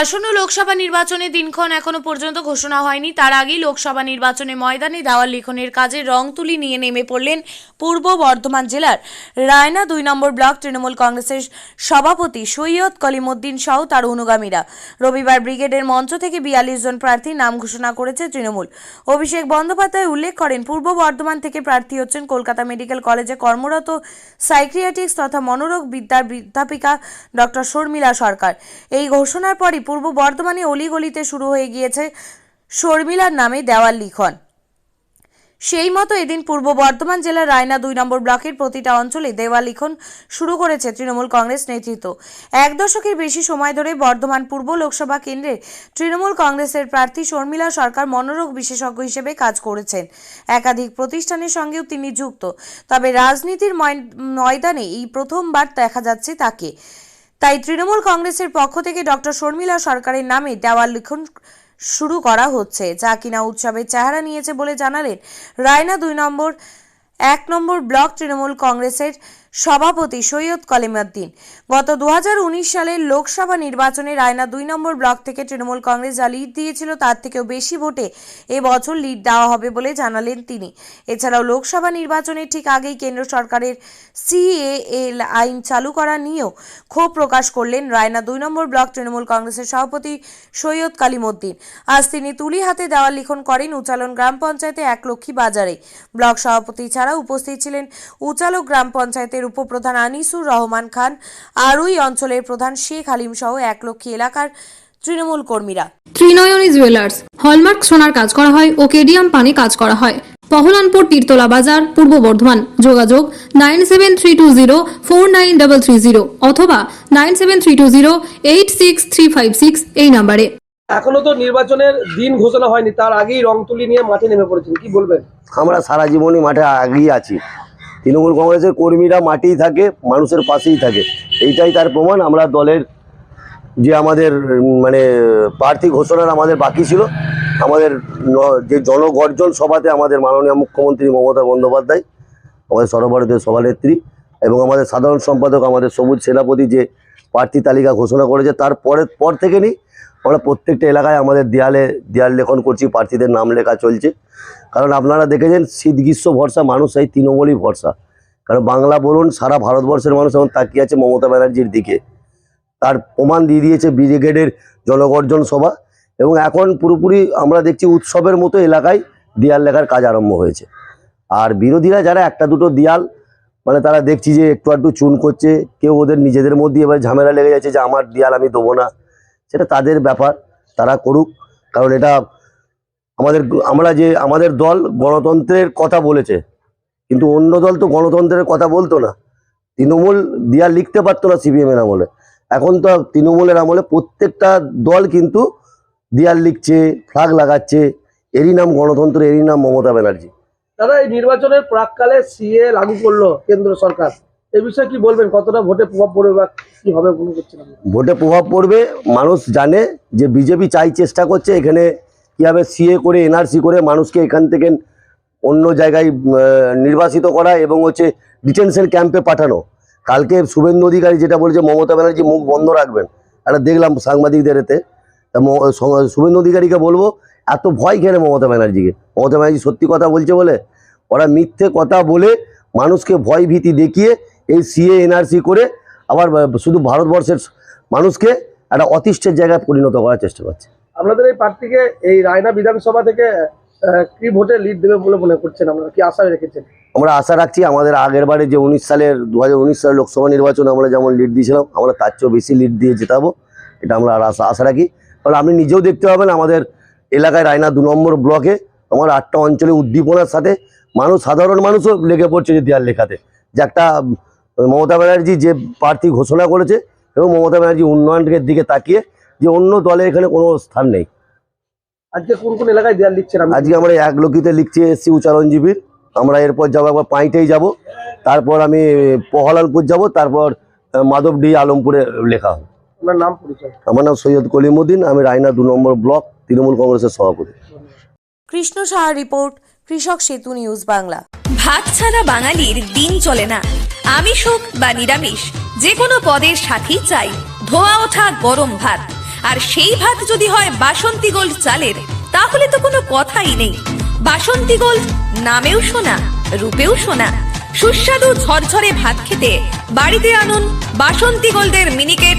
আসন্ন লোকসভা নির্বাচনের দিনক্ষণ এখনও পর্যন্ত ঘোষণা হয়নি। তার আগেই লোকসভা নির্বাচনে ময়দানে দেওয়াল লিখনের কাজে রং তুলি নিয়ে নেমে পড়লেন পূর্ব বর্ধমান জেলার রায়না দুই নম্বর ব্লক তৃণমূল কংগ্রেসের সভাপতি সৈয়দ কলিমুদ্দিন সহ তার অনুগামীরা। রবিবার ব্রিগেডের মঞ্চ থেকে বিয়াল্লিশ জন প্রার্থীর নাম ঘোষণা করেছে তৃণমূল। অভিষেক বন্দ্যোপাধ্যায় উল্লেখ করেন, পূর্ব বর্ধমান থেকে প্রার্থী হচ্ছেন কলকাতা মেডিকেল কলেজে কর্মরত সাইক্রিয়াটিক্স তথা মনোরোগ বিদ্যার অধ্যাপিকা ডক্টর শর্মিলা সরকার। এই ঘোষণার পরই পূর্ব বর্ধমানে অলিগলিতে শুরু হয়ে গিয়েছে শর্মিলার নামে দেওয়াল লিখন। সেই মতো এদিন পূর্ব বর্ধমান জেলার রায়না দুই নম্বর ব্লকের প্রতিটা অঞ্চলে দেওয়াল লিখন শুরু করেছে তৃণমূল কংগ্রেস নেতৃত্ব। এক দশকের বেশি সময় ধরে বর্ধমান পূর্ব লোকসভা কেন্দ্রে তৃণমূল কংগ্রেসের প্রার্থী শর্মিলা সরকার মনোরোগ বিশেষজ্ঞ হিসেবে কাজ করেছেন। একাধিক প্রতিষ্ঠানের সঙ্গেও তিনি যুক্ত। তবে রাজনীতির ময়- ময়দানে এই প্রথমবার দেখা যাচ্ছে তাকে। তাই তৃণমূল কংগ্রেসের পক্ষ থেকে ডক্টর শর্মিলা সরকারের নামে দেওয়াল লিখন শুরু করা হচ্ছে, যা কিনা উৎসবের চেহারা নিয়েছে বলে জানালেন। রায়না দুই নম্বর, এক নম্বর ব্লক তৃণমূল কংগ্রেসের সভাপতি সৈয়দ কলিমুদ্দিন গত দু হাজার উনিশ সালের লোকসভা নির্বাচনে রায়না দুই নম্বর ব্লক থেকে তৃণমূল কংগ্রেস যা লিড দিয়েছিল, তার থেকেও বেশি ভোটে এবছর লিড দেওয়া হবে বলে জানালেন তিনি। এছাড়াও লোকসভা নির্বাচনের ঠিক আগেই কেন্দ্র সরকারের সিএএল আইন চালু করা নিয়েও ক্ষোভ প্রকাশ করলেন রায়না দুই নম্বর ব্লক তৃণমূল কংগ্রেসের সভাপতি সৈয়দ কালিমুদ্দিন আজ তিনি তুলি হাতে দেওয়াল লিখন করেন উচালন গ্রাম পঞ্চায়েতে এক লক্ষ্মী বাজারে। ব্লক সভাপতি ছাড়া উপস্থিত ছিলেন উচালক গ্রাম পঞ্চায়েতের উপপ্রধান আনিসুর রহমান খান আরুই অঞ্চলের প্রধান শেখ হালিম সহ এক লক্ষ্মী এলাকার তৃণমূল কর্মীরা। ত্রিনয়নী জুয়েলার্স হলমার্ক সোনার কাজ করা হয় ও কেডিয়াম পানি কাজ করা হয়। পহলানপুর তীরতলা বাজার পূর্ব বর্ধমান। যোগাযোগ nine seven three two zero four nine double three zero অথবা nine seven three two zero eight six three five six এই নাম্বারে। এখনও তো নির্বাচনের দিন ঘোষণা হয়নি তার আগেই রং তুলি নিয়ে মাঠে নেমে পড়েছেন কি বলবেন? আমরা সারা জীবনই মাঠে আগেই আছি। তৃণমূল কংগ্রেসের কর্মীরা মাঠেই থাকে, মানুষের পাশেই থাকে। এইটাই তার প্রমাণ। আমরা দলের যে আমাদের মানে প্রার্থী ঘোষণার আমাদের বাকি ছিল, আমাদের যে জনগর্জন সভাতে আমাদের মাননীয় মুখ্যমন্ত্রী মমতা বন্দ্যোপাধ্যায়, আমাদের সর্বভারতীয় সভানেত্রী এবং আমাদের সাধারণ সম্পাদক আমাদের সবুজ সেনাপতি যে প্রার্থী তালিকা ঘোষণা করেছে, তার পরের পর থেকে নিই আমরা প্রত্যেকটা এলাকায় আমাদের দেয়ালে, দেয়াল লেখন করছি, প্রার্থীদের নাম লেখা চলছে। কারণ আপনারা দেখেছেন, শীত, গ্রীষ্ম ভরসা, মানুষ এই তৃণমূলই ভরসা। কারণ বাংলা বলুন, সারা ভারতবর্ষের মানুষ এখন তাকিয়ে আছে মমতা ব্যানার্জির দিকে। তার প্রমাণ দিয়ে দিয়েছে ব্রিগেডের জনগর্জন সভা, এবং এখন পুরোপুরি আমরা দেখছি উৎসবের মতো এলাকায় দেয়াল লেখার কাজ আরম্ভ হয়েছে। আর বিরোধীরা যারা একটা দুটো দেয়াল মানে তারা দেখছি যে একটু একটু চুন করছে, কেউ ওদের নিজেদের মধ্যে এবার ঝামেলা লেগে যাচ্ছে যে আমার দেয়াল আমি দেবো না। সেটা তাদের ব্যাপার, তারা করুক। কারণ এটা আমাদের আমরা যে আমাদের দল গণতন্ত্রের কথা বলেছে, কিন্তু অন্য দল তো গণতন্ত্রের কথা বলতো না। তৃণমূল দেয়াল লিখতে পারতো না সিপিএম এর আমলে। এখন তো তৃণমূলের আমলে প্রত্যেকটা দল কিন্তু দেয়াল লিখছে ফ্লাগ লাগাচ্ছে। এরই নাম গণতন্ত্র এরই নাম মমতা ব্যানার্জি। দাদা, এই নির্বাচনের প্রাককালে সিএ লাগু করল কেন্দ্র সরকার। এ বিষয়ে কি বলবেন? কতটা ভোটে প্রভাব পড়বে বা কি হবে ভোটে প্রভাব পড়বে, মানুষ জানে যে বিজেপি চাই চেষ্টা করছে, এখানে কীভাবে সিএ করে এনআরসি করে মানুষকে এখান থেকে অন্য জায়গায় নির্বাসিত করা এবং হচ্ছে ডিটেনশন ক্যাম্পে পাঠানো। কালকে শুভেন্দু অধিকারী যেটা বলেছে, মমতা ব্যানার্জি মুখ বন্ধ রাখবেন। একটা দেখলাম সাংবাদিকদের এতে। শুভেন্দু অধিকারীকে বলব এত ভয় খেলে মমতা ব্যানার্জিকে? মমতা ব্যানার্জি সত্যি কথা বলছে বলে? ওরা মিথ্যে কথা বলে মানুষকে ভয় ভীতি দেখিয়ে এই সিএ এনআরসি করে আবার শুধু ভারতবর্ষের মানুষকে একটা অতিষ্ঠের জায়গায় পরিণত করার চেষ্টা করছে। আপনাদের এই প্রার্থীকে এই রায়না বিধানসভা থেকে কি ভোটে লিড দেবে বলে মনে করছেন আপনারা? কি আশা রেখেছেন? আমরা আশা রাখছি আমাদের আগের বারে যে উনিশ সালের দু হাজার উনিশ সালের লোকসভা নির্বাচনে আমরা যেমন লিড দিয়েছিলাম আমরা তার চেয়েও বেশি লিড দিয়ে জেতাবো এটা আমরা আর আশা আশা রাখি। কারণ আপনি নিজেও দেখতে পাবেন আমাদের এলাকায় রায়না দু নম্বর ব্লকে আমার আটটা অঞ্চলে উদ্দীপনার সাথে মানুষ সাধারণ মানুষও লেগে পড়ছে যে দেয়াল লেখাতে। যে একটা মমতা ব্যানার্জি যে প্রার্থী ঘোষণা করেছে এবং মমতা ব্যানার্জি উন্নয়নের দিকে তাকিয়ে যে অন্য দলে এখানে কোনো স্থান নেই। আজকে কোন কোন এলাকায় দেয়াল লিখছেন আপনি? আজকে আমরা এক লোকিতে লিখছি এসছি উচ্চারণজীবীর আমরা এরপর যাব একবার পাঁইটেই যাব। তারপর আমি পহলালপুর যাব। তারপর মাধবডি আলমপুরে লেখা হবে। আপনার নাম পরিচয়? আমার নাম সৈয়দ কলিমুদ্দিন আমি রায়না দু নম্বর ব্লক তৃণমূল কংগ্রেসের সভাপতি। কৃষ্ণ সাহা রিপোর্ট কৃষক সেতু নিউজ বাংলা। ভাত ছাড়া বাঙালির দিন চলে না। আমিষ হোক বা নিরামিষ যে কোনো পদের সাথেই চাই। ধোয়া ওঠা গরম ভাত। আর সেই ভাত যদি হয় বাসন্তী গোল্ড চালের তাহলে তো কোনো কথাই নেই। বাসন্তী গোল্ড নামেও শোনা রূপেও শোনা। সুস্বাদু ঝরঝরে ভাত খেতে বাড়িতে আনুন বাসন্তী গোল্ডের মিনিকেট